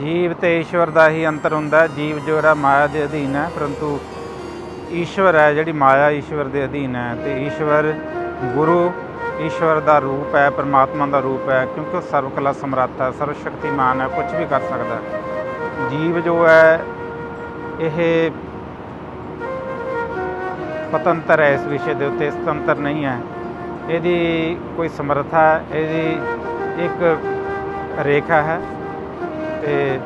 ਜੀਵ ਤੇ ਈਸ਼ਵਰ ਦਾ ਹੀ ਅੰਤਰ ਹੁੰਦਾ ਜੀਵ ਜੋ ਹੈ, ਮਾਇਆ ਦੇ ਅਧੀਨ ਹੈ, ਪਰੰਤੂ ਈਸ਼ਵਰ ਹੈ ਜਿਹੜੀ ਮਾਇਆ ਈਸ਼ਵਰ ਦੇ ਅਧੀਨ ਹੈ ਤੇ ਈਸ਼ਵਰ ਗੁਰੂ ਈਸ਼ਵਰ ਦਾ ਰੂਪ ਹੈ, ਪਰਮਾਤਮਾ ਦਾ ਰੂਪ ਹੈ, ਕਿਉਂਕਿ ਉਹ ਸਰਵ ਕਲਾ ਸਮਰੱਥ ਹੈ ਸਰਵ ਸ਼ਕਤੀਮਾਨ ਹੈ ਕੁਝ ਵੀ ਕਰ ਸਕਦਾ ਹੈ। ਜੀਵ ਜੋ ਹੈ, ਇਹ ਪਤੰਤਰ ਹੈ ਇਸ ਵਿਸ਼ੇ ਦੇ ਉੱਤੇ ਸੁਤੰਤਰ ਨਹੀਂ ਹੈ। ਇਹਦੀ ਕੋਈ ਸਮਰੱਥਾ ਇਹਦੀ ਇੱਕ ਰੇਖਾ ਹੈ। ਤੇ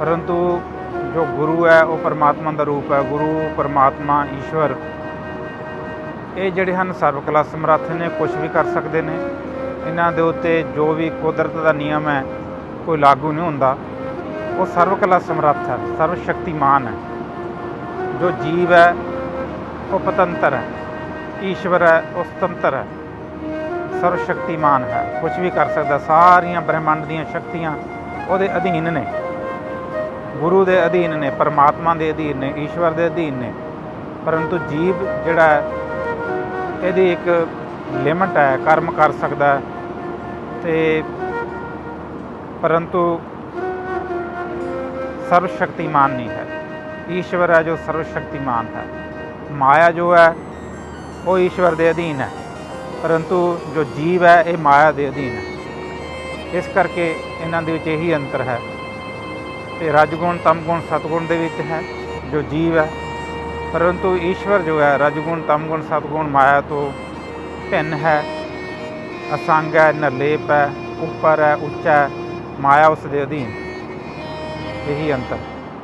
ਪਰੰਤੂ ਜੋ ਗੁਰੂ ਹੈ, ਉਹ ਪਰਮਾਤਮਾ ਦਾ ਰੂਪ ਹੈ। ਗੁਰੂ, ਪਰਮਾਤਮਾ, ਈਸ਼ਵਰ, ਇਹ ਜਿਹੜੇ ਹਨ ਸਰਵ ਕਲਾ ਸਮਰੱਥ ਨੇ ਕੁਝ ਵੀ ਕਰ ਸਕਦੇ ਨੇ। ਇਹਨਾਂ ਦੇ ਉੱਤੇ ਜੋ ਵੀ ਕੁਦਰਤ ਦਾ ਨਿਯਮ ਹੈ, ਕੋਈ ਲਾਗੂ ਨਹੀਂ ਹੁੰਦਾ। ਉਹ ਸਰਵ ਕਲਾ ਸਮਰੱਥ ਹੈ ਸਰਵ ਸ਼ਕਤੀਮਾਨ ਹੈ। ਜੋ ਜੀਵ ਹੈ, ਉਹ ਪਤੰਤਰ ਹੈ। ਈਸ਼ਵਰ ਹੈ, ਉਹ ਸੁਤੰਤਰ ਹੈ। ਸਰਵ ਸ਼ਕਤੀਮਾਨ ਹੈ। ਕੁਝ ਵੀ ਕਰ ਸਕਦਾ। ਸਾਰੀਆਂ ਬ੍ਰਹਿਮੰਡ ਦੀਆਂ ਸ਼ਕਤੀਆਂ ਉਹਦੇ ਅਧੀਨ ਨੇ। ਗੁਰੂ ਦੇ ਅਧੀਨ ਨੇ, ਪਰਮਾਤਮਾ ਦੇ ਅਧੀਨ ਨੇ, ਈਸ਼ਵਰ ਦੇ ਅਧੀਨ ਨੇ। ਪਰੰਤੂ ਜੀਵ ਜਿਹੜਾ ਇਹਦੀ ਇੱਕ ਲਿਮਟ ਹੈ, ਕਰਮ ਕਰ ਸਕਦਾ ਹੈ। ਤੇ ਪਰੰਤੂ ਸਰਵ ਸ਼ਕਤੀਮਾਨ ਨਹੀਂ ਹੈ। ਈਸ਼ਵਰ ਹੈ ਜੋ ਸਰਵ ਸ਼ਕਤੀਮਾਨ ਹੈ। ਮਾਇਆ ਜੋ ਹੈ, ਉਹ ਈਸ਼ਵਰ ਦੇ ਅਧੀਨ ਹੈ। ਪਰੰਤੂ ਜੋ ਜੀਵ ਹੈ, ਇਹ ਮਾਇਆ ਦੇ ਅਧੀਨ ਹੈ। ਇਸ ਕਰਕੇ ਇਹਨਾਂ ਦੇ ਵਿੱਚ ਇਹੀ ਅੰਤਰ ਹੈ। ਤੇ ਰਜਗੁਣ ਤਮਗੁਣ ਸਤਗੁਣ ਦੇ ਵਿੱਚ ਹੈ, ਜੋ ਜੀਵ ਹੈ। ਪਰੰਤੂ ਈਸ਼ਵਰ ਜੋ ਹੈ, ਰਜਗੁਣ, ਤਮਗੁਣ, ਸਤਗੁਣ, ਮਾਇਆ ਤੋਂ ਭਿੰਨ ਹੈ। ਅਸੰਗ ਹੈ, ਨਿਰਲੇਪ ਹੈ, ਉੱਪਰ ਹੈ, ਉੱਚਾ ਹੈ, ਮਾਇਆ ਉਸ ਦੇ ਅਧੀਨ। ਇਹੀ ਅੰਤਰ।